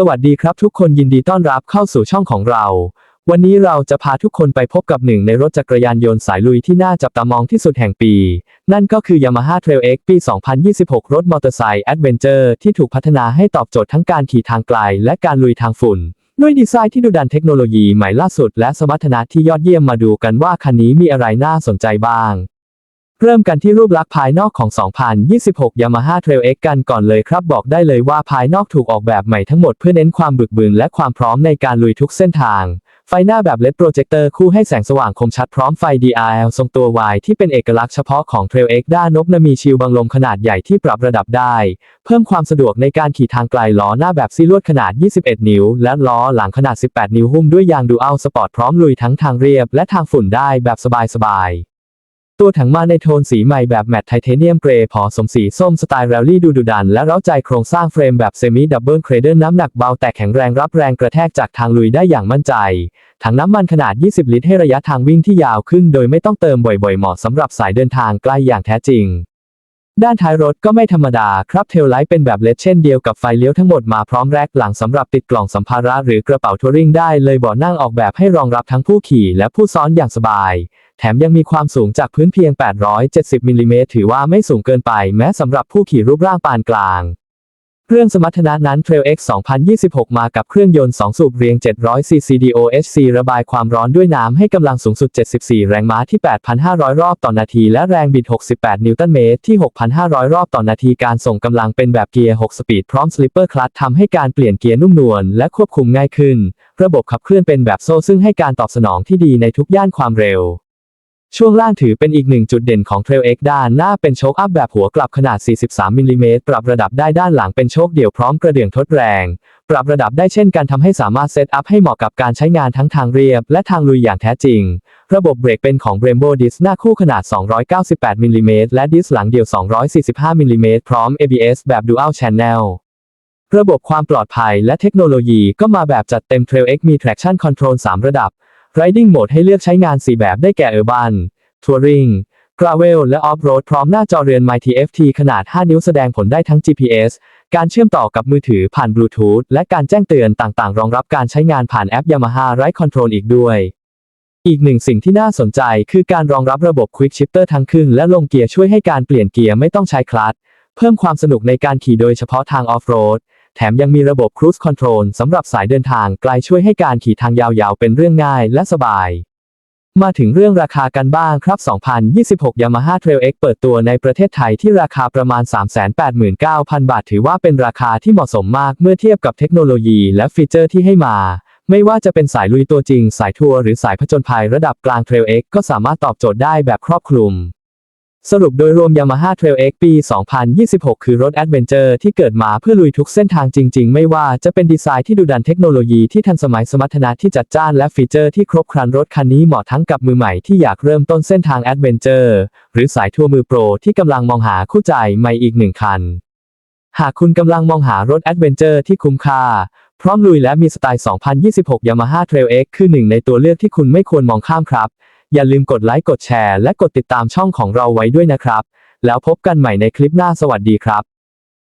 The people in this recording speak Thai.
สวัสดีครับทุกคนยินดีต้อนรับเข้าสู่ช่องของเรา วันนี้เราจะพาทุกคนไปพบกับหนึ่งในรถจักรยานยนต์สายลุยที่น่าจับตามองที่สุดแห่งปี นั่นก็คือ Yamaha Trail X ปี 2026 รถมอเตอร์ไซค์แอดเวนเจอร์ที่ถูกพัฒนาให้ตอบโจทย์ทั้งการขี่ทางไกล และการลุยทางฝุ่น ด้วยดีไซน์ที่ดูดันเทคโนโลยีใหม่ล่าสุด และสมรรถนะที่ยอดเยี่ยมมาดูกันว่าคันนี้มีอะไรน่าสนใจบ้าง เริ่มกันที่รูปลักษณ์ภายนอกของ 2026 Yamaha Trail X กันก่อนเลยครับบอกได้เลยว่าภายนอกถูกออกแบบใหม่ทั้งหมดเพื่อเน้นความบึกบึนและความพร้อมในการลุยทุกเส้นทาง ไฟหน้าแบบ LED โปรเจคเตอร์คู่ให้แสงสว่างคมชัดพร้อมไฟ DRL ทรงตัว Y ที่เป็นเอกลักษณ์เฉพาะของ Trail X ด้านนบนมีชิลบังลมขนาดใหญ่ที่ปรับระดับได้ เพิ่มความสะดวกในการขี่ทางไกลล้อหน้าแบบซีลวดขนาด 21 นิ้ว และล้อหลังขนาด 18 นิ้วหุ้มด้วยยางดูอัลสปอร์ตพร้อมลุยทั้งทางเรียบและทางฝุ่นได้แบบสบายๆ ตัวถังมาในโทนสีใหม่แบบแมตต์ไทเทเนียมเกรย์ผสมสีส้มสไตล์แรลลี่ดูดุดันและเร้าใจโครงสร้างเฟรมแบบเซมิดับเบิลเครเดอร์น้ำหนักเบาแต่แข็งแรงรับแรงกระแทกจากทางลุยได้อย่างมั่นใจ ถังน้ำมันขนาด 20 ลิตรให้ระยะทางวิ่งที่ยาวขึ้น โดยไม่ต้องเติมบ่อยๆ เหมาะสำหรับสายเดินทางไกลอย่างแท้จริง ด้านท้ายรถก็ไม่ธรรมดาครับเทลไลท์เป็นแบบเลดเช่นเดียวกับไฟเลี้ยวทั้งหมดมาพร้อมแร็คหลังสำหรับติดกล่องสัมภาระหรือกระเป๋าทัวริงได้เลยเบาะนั่งออกแบบให้รองรับทั้งผู้ขี่และผู้ซ้อนอย่างสบาย แถมยังมีความสูงจากพื้นเพียง 870มิลลิเมตรถือว่าไม่สูงเกินไปแม้สำหรับผู้ขี่รูปร่างปานกลาง เครื่องสมรรถนะนั้น Trail X 2026 มากับเครื่องยนต์ 2 สูบเรียง 700 cc DOHC ระบายความร้อนด้วยน้ำให้กำลังสูงสุด 74 แรงม้าที่ 8,500 รอบต่อนาที และแรงบิด 68 นิวตันเมตรที่ 6,500 รอบต่อนาที การส่งกำลังเป็นแบบเกียร์ 6 สปีดพร้อมสลิปเปอร์คลัตทำให้การเปลี่ยนเกียร์นุ่มนวลและควบคุมง่ายขึ้น ระบบขับเคลื่อนเป็นแบบโซ่ซึ่งให้การตอบสนองที่ดีในทุกย่านความเร็ว ช่วงล่างถือเป็นอีกหนึ่งจุดเด่นของ Trail X ด้านหน้าเป็นโชคอัพแบบหัวกลับขนาด 43มิลลิเมตรปรับระดับได้ด้านหลังเป็นโชคเดี่ยวพร้อมกระเดื่องทดแรง ปรับระดับได้เช่นกันทำให้สามารถเซตอัพให้เหมาะกับการใช้งานทั้งทางเรียบ และทางลุยอย่างแท้จริง ระบบเบรกเป็นของ Brembo Disc หน้าคู่ขนาด 298มิลลิเมตรและดิสหลังเดี่ยว 245มิลลิเมตรพร้อม ABS แบบ Dual Channel ระบบความปลอดภัยและเทคโนโลยีก็มาแบบจัดเต็ม Trail X มี Traction Control 3 ระดับ Riding Mode ให้เลือกใช้งาน 4 แบบได้แก่ Urban Touring Gravel และ Off-Road พร้อมหน้าจอเรือน My TFT ขนาด 5 นิ้วแสดงผลได้ทั้ง GPS การเชื่อมต่อกับมือถือผ่านบลูทูธและการแจ้งเตือนต่างๆ รองรับการใช้งานผ่านแอป Yamaha Ride Control อีกด้วย อีกหนึ่งสิ่งที่น่าสนใจคือการรองรับระบบ Quick Shifter ทั้งขึ้นและลงเกียร์ช่วยให้การเปลี่ยนเกียร์ไม่ต้องใช้คลัตช์เพิ่มความสนุกในการขี่โดยเฉพาะทาง Off-Road แถมยังมีระบบ Cruise Control สำหรับสายเดินทางไกลช่วยให้การขี่ทางยาวๆ เป็นเรื่องง่ายและสบาย มาถึงเรื่องราคากันบ้างครับ 2026 Yamaha Trail X เปิดตัวในประเทศไทยที่ราคาประมาณ 389,000 บาท ถือว่าเป็นราคาที่เหมาะสมมากเมื่อเทียบกับเทคโนโลยีและฟีเจอร์ที่ให้มาไม่ว่าจะเป็นสายลุยตัวจริง สายทัวร์หรือสายผจญภัยระดับกลาง Trail X ก็สามารถตอบโจทย์ได้แบบครอบคลุม สรุปโดยรวม Yamaha Trail X ปี 2026 คือรถแอดเวนเจอร์ที่เกิดมาเพื่อลุยทุกเส้นทางจริง ๆ ไม่ว่าจะเป็นดีไซน์ที่ดูดันเทคโนโลยีที่ทันสมัยสมรรถนะที่จัดจ้านและฟีเจอร์ที่ครบครันรถคันนี้เหมาะทั้งกับมือใหม่ที่อยากเริ่มต้นเส้นทางแอดเวนเจอร์หรือสายทัวร์มือโปรที่กำลังมองหาคู่ใจใหม่อีกหนึ่งคัน หากคุณกำลังมองหารถแอดเวนเจอร์ที่คุ้มค่าพร้อมลุยและมีสไตล์ 2026 Yamaha Trail X คือหนึ่งในตัวเลือกที่คุณไม่ควรมองข้ามครับ อย่าลืมกดไลค์กดแชร์และกดติดตามช่องของเราไว้ด้วยนะครับ แล้วพบกันใหม่ในคลิปหน้าสวัสดีครับ